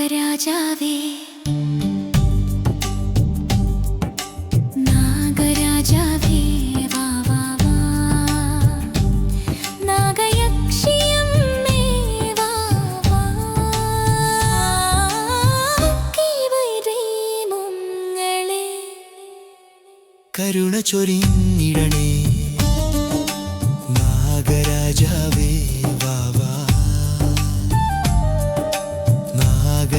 നാഗരാജാവേ. നാഗരാജാവേ കരുണ ചൊരിഞ്ഞിടണേ. നാഗരാജാവേ.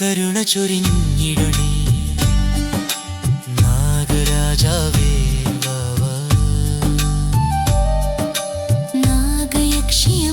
കരുണ ചൊരിഞ്ഞിടണേ. നാഗരാജാവേ നാഗയക്ഷിയ